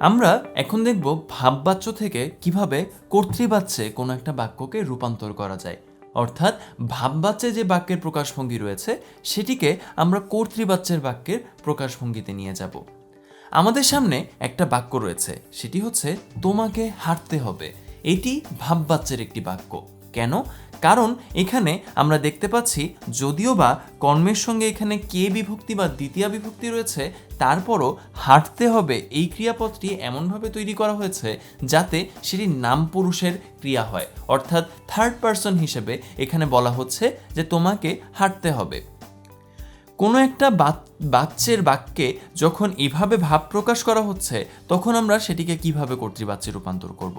আমরা এখন দেখব ভাববাচ্য থেকে কীভাবে কর্তৃবাচ্যে কোনো একটা বাক্যকে রূপান্তর করা যায়। অর্থাৎ ভাববাচ্যে যে বাক্যের প্রকাশভঙ্গি রয়েছে, সেটিকে আমরা কর্তৃবাচ্যের বাক্যের প্রকাশভঙ্গিতে নিয়ে যাব। আমাদের সামনে একটা বাক্য রয়েছে, সেটি হচ্ছে তোমাকে হাঁটতে হবে। এটি ভাববাচ্যের একটি বাক্য। কেন? কারণ এখানে আমরা দেখতে পাচ্ছি যদিও বা কর্মের সঙ্গে এখানে কে বিভক্তি বা দ্বিতীয় বিভক্তি রয়েছে, তারপরও হাঁটতে হবে। এই ক্রিয়াপদটি এমনভাবে তৈরি করা হয়েছে যাতে সেটি নাম পুরুষের ক্রিয়া হয়। অর্থাৎ থার্ড পার্সন হিসেবে এখানে বলা হচ্ছে যে তোমাকে হাঁটতে হবে। কোনো একটা বাচ্যের বাক্যে যখন এভাবে ভাব প্রকাশ করা হচ্ছে, তখন আমরা সেটিকে কীভাবে কর্তৃবাচ্যে রূপান্তর করব?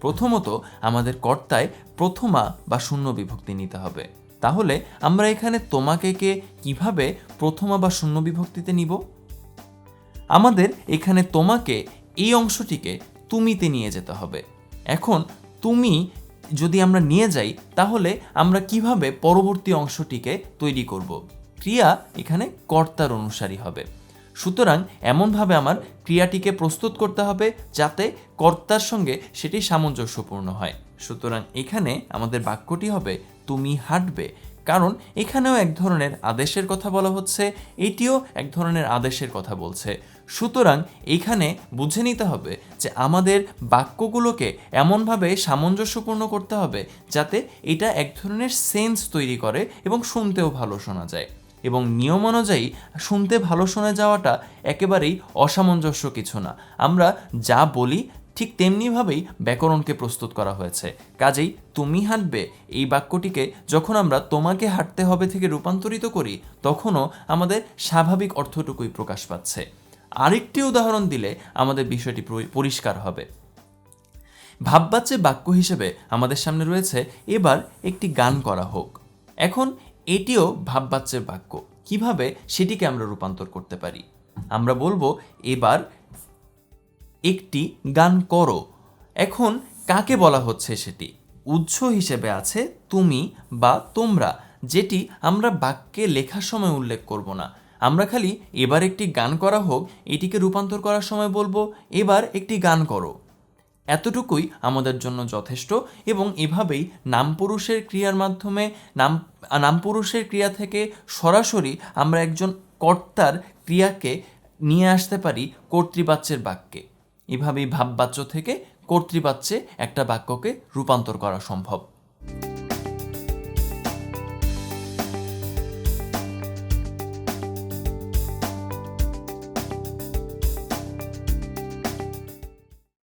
প্রথমত আমাদের কর্তায় প্রথমা বা শূন্য বিভক্তি নিতে হবে। তাহলে আমরা এখানে তোমাকে কে কীভাবে প্রথমা বা শূন্য বিভক্তিতে নিব? আমাদের এখানে তোমাকে এই অংশটিকে তুমিতে নিয়ে যেতে হবে। এখন তুমি যদি আমরা নিয়ে যাই, তাহলে আমরা কীভাবে পরবর্তী অংশটিকে তৈরি করব? ক্রিয়া এখানে কর্তার অনুসারী হবে। সুতরাং এমনভাবে আমার ক্রিয়াটিকে প্রস্তুত করতে হবে যাতে কর্তার সঙ্গে সেটি সামঞ্জস্যপূর্ণ হয়। সুতরাং এখানে আমাদের বাক্যটি হবে, তুমি হাঁটবে। কারণ এখানেও এক ধরনের আদেশের কথা বলা হচ্ছে, এটিও এক ধরনের আদেশের কথা বলছে। সুতরাং এখানে বুঝে নিতে হবে যে আমাদের বাক্যগুলোকে এমনভাবে সামঞ্জস্যপূর্ণ করতে হবে যাতে এটা এক ধরনের সেন্স তৈরি করে এবং শুনতেও ভালো শোনা যায়। এবং নিয়ম অনুযায়ী শুনতে ভালো শোনা যাওয়াটা একেবারেই অসামঞ্জস্য কিছু না। আমরা যা বলি, ঠিক তেমনিভাবেই ব্যাকরণকে প্রস্তুত করা হয়েছে। কাজেই তুমি হাঁটবে এই বাক্যটিকে যখন আমরা তোমাকে হাঁটতে হবে থেকে রূপান্তরিত করি, তখনও আমাদের স্বাভাবিক অর্থটুকুই প্রকাশ পাচ্ছে। আরেকটি উদাহরণ দিলে আমাদের বিষয়টি পরিষ্কার হবে। ভাববাচ্যে বাক্য হিসেবে আমাদের সামনে রয়েছে, এবার একটি গান করা হোক। এখন এটিও ভাববাচ্যের বাক্য। কীভাবে সেটিকে আমরা রূপান্তর করতে পারি? আমরা বলব, এবার একটি গান করো। এখন কাকে বলা হচ্ছে সেটি? উৎস হিসেবে আছে তুমি বা তোমরা, যেটি আমরা বাক্যে লেখার সময় উল্লেখ করব না। আমরা খালি এবার একটি গান করা হোক, এটিকে রূপান্তর করার সময় বলব, এবার একটি গান করো। এতটুকুই আমাদের জন্য যথেষ্ট এবং এভাবেই নামপুরুষের ক্রিয়ার মাধ্যমে নাম, নামপুরুষের ক্রিয়া থেকে সরাসরি আমরা একজন কর্তার ক্রিয়াকে নিয়ে আসতে পারি কর্তৃবাচ্যের বাক্যে। এভাবেই ভাববাচ্য থেকে কর্তৃবাচ্যে একটা বাক্যকে রূপান্তর করা সম্ভব।